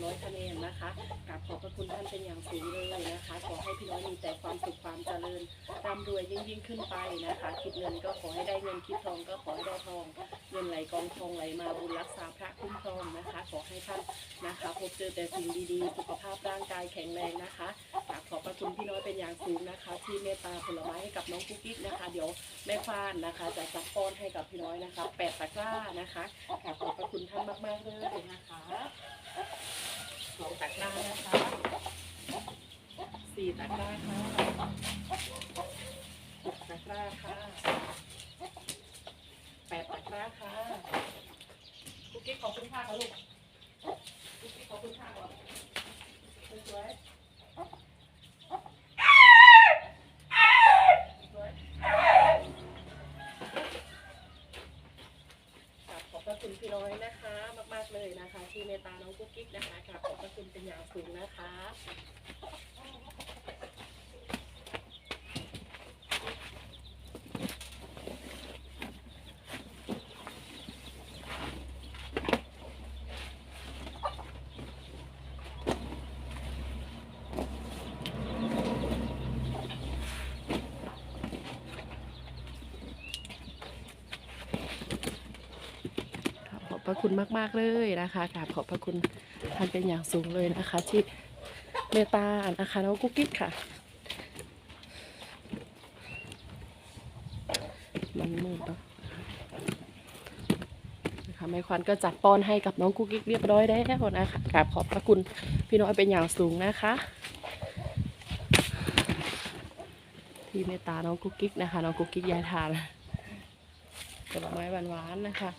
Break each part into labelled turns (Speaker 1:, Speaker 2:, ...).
Speaker 1: 300คะแนนนะคะกราบขอบพระคุณท่านเป็นอย่างสูงเลยนะคะ ขอให้พี่น้อยมีแต่ความสุขความเจริญร่ำรวยยิ่งยิ่งขึ้นไปนะคะ คิดเงินก็ขอให้ได้เงินคิดทองก็ขอให้ได้ทอง เงินไหลกองทองไหลมาบุญรักษาพระคุ้มครองนะคะ ขอให้ท่านนะคะ พบเจอแต่สิ่งดีๆ สุขภาพร่างกายแข็งแรงนะคะกราบขอบพระคุณพี่น้อยเป็นอย่างสูงนะคะ ที่เมตตาผลไม้ให้กับน้องกุ๊กกิ๊กนะคะ เดี๋ยวแม่ฟ้านนะคะ จะจับป้อนให้กับพี่น้อยนะคะแปดตะกร้านะคะกราบขอบพระคุณท่านมากๆเลยนะคะ สองตะกร้านะคะสี่ตะกร้าค่ะหกตะกร้าค่ะแปดตะกร้าค่ะกุ๊กกิ๊กขอบคุณค่ะค่ะลูกกุ๊กกิ๊กขอบคุณค่ะก่อนสวยๆสวยๆ กราบขอบพระคุณพี่น้อยนะคะ มาก ๆ เลยนะคะ ที่เมตตาน้องกุ๊กกิ๊กนะคะกราบขอบพระคุณเป็นอย่างสูงนะคะ ขอบพระ คุณมากๆเลยนะคะกราบขอบพระคุณท่านเป็นอย่างสูงเลยนะคะ ที่เมตตานะคะน้องกุ๊กกิ๊กค่ะ มันมืดเนาะนะคะแม่ควันก็จัดป้อนให้กับน้องกุ๊กกิ๊กเรียบร้อยแล้วนะคะกราบขอบพระคุณพี่น้อยเป็นอย่างสูงนะคะ ที่เมตตาน้องกุ๊กกิ๊กนะคะน้องกุ๊กกิ๊กยายทานผลไม้หวานๆนะคะ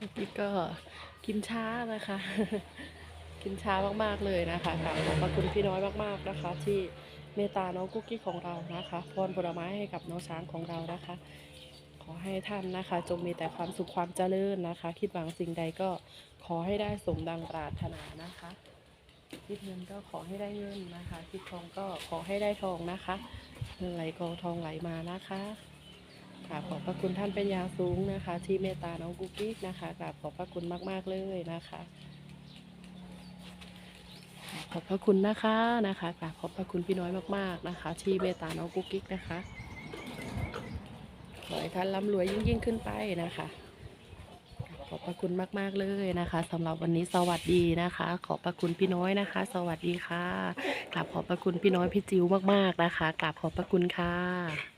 Speaker 1: นี่ก็กินช้านะคะ กินช้ามากๆเลยนะคะกราบขอบพระคุณพี่น้อยมากๆนะคะ ที่เมตตาน้องกุ๊กกิ๊กของเรานะคะพรผลไม้ให้กับน้องช้างของเรานะคะ ขอให้ท่านนะคะ จงมีแต่ความสุขความเจริญนะคะ คิดหวังสิ่งใดก็ขอให้ได้สมดังปรารถนานะคะคิดเงินก็ขอให้ได้เงินนะคะ คิดทองก็ขอให้ได้ทองนะคะเงินไหลกองทองไหลมานะคะ กราบขอบพระคุณท่านเป็นอย่างสูงนะคะ ที่เมตตาน้องกุ๊กกิ๊กนะคะกราบขอบพระคุณมาก ๆ เลยนะคะ ขอบพระคุณนะคะนะคะกราบขอบพระคุณพี่น้อยมาก ๆนะคะ ที่เมตตาน้องกุ๊กกิ๊กนะคะขอให้ท่านร่ำรวยยิ่งยิ่งๆขึ้นไปนะคะ ขอบพระคุณมาก ๆ เลยนะคะสำหรับวันนี้สวัสดีนะคะ ขอบพระคุณพี่น้อยนะคะ สวัสดีค่ะกราบขอบพระคุณพี่น้อยพี่จิ๋วมากๆนะคะกราบขอบพระคุณค่ะ